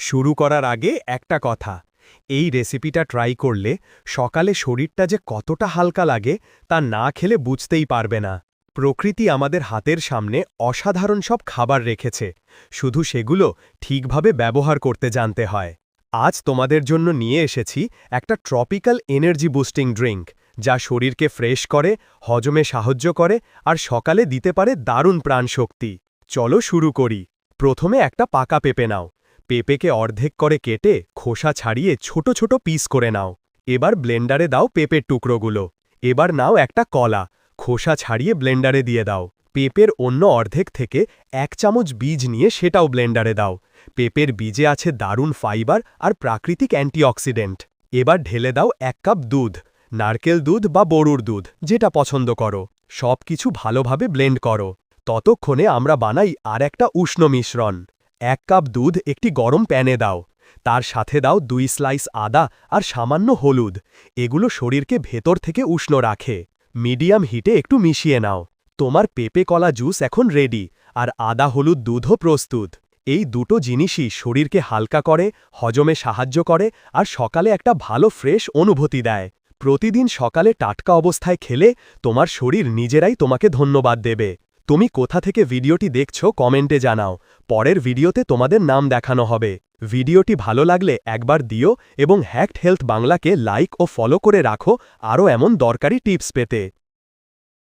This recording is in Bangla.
শুরু করার আগে একটা কথা। এই রেসিপিটা ট্রাই করলে সকালে শরীরটা যে কতটা হালকা লাগে তা না খেলে বুঝতেই পারবে না। প্রকৃতি আমাদের হাতের সামনে অসাধারণ সব খাবার রেখেছে। শুধু সেগুলো ঠিকভাবে ব্যবহার করতে জানতে হয়। আজ তোমাদের জন্য নিয়ে এসেছি একটা ট্রপিক্যাল এনার্জি বুস্টিং ড্রিঙ্ক, যা শরীরকে ফ্রেশ করে, হজমে সাহায্য করে আর সকালে দিতে পারে দারুণ প্রাণশক্তি। চলো শুরু করি। প্রথমে একটা পাকা পেঁপে নাও। পেঁপেকে অর্ধেক করে কেটে খোসা ছাড়িয়ে ছোট ছোট পিস করে নাও। এবার ব্লেন্ডারে দাও পেঁপের টুকরোগুলো। এবার নাও একটা কলা, খোসা ছাড়িয়ে ব্লেন্ডারে দিয়ে দাও। পেঁপের অন্য অর্ধেক থেকে এক চামচ বীজ নিয়ে সেটাও ব্লেন্ডারে দাও। পেঁপের বীজে আছে দারুণ ফাইবার আর প্রাকৃতিক অ্যান্টিঅক্সিডেন্ট। এবার ঢেলে দাও এক কাপ দুধ, নারকেল দুধ বা গরুর দুধ, যেটা পছন্দ করো। সব কিছু ভালোভাবে ব্লেন্ড করো। ততক্ষণে আমরা বানাই আর একটা উষ্ণ মিশ্রণ। এক কাপ দুধ একটি গরম প্যানে দাও। তার সাথে দাও দুই স্লাইস আদা আর সামান্য হলুদ। এগুলো শরীরকে ভেতর থেকে উষ্ণ রাখে। মিডিয়াম হিটে একটু মিশিয়ে নাও। তোমার পেঁপে কলা জুস এখন রেডি, আর আদা হলুদ দুধও প্রস্তুত। এই দুটো জিনিসই শরীরকে হালকা করে, হজমে সাহায্য করে, আর সকালে একটা ভালো ফ্রেশ অনুভূতি দেয়। প্রতিদিন সকালে টাটকা অবস্থায় খেলে তোমার শরীর নিজেরাই তোমাকে ধন্যবাদ দেবে। তুমি কোথা থেকে ভিডিওটি দেখছ কমেন্টে জানাও। পরের ভিডিওতে তোমাদের নাম দেখানো হবে। ভিডিওটি ভালো লাগলে একবার দিও এবং হ্যাক্ট হেলথ বাংলাকে লাইক ও ফলো করে রাখো। আরও এমন দরকারি টিপস পেতে।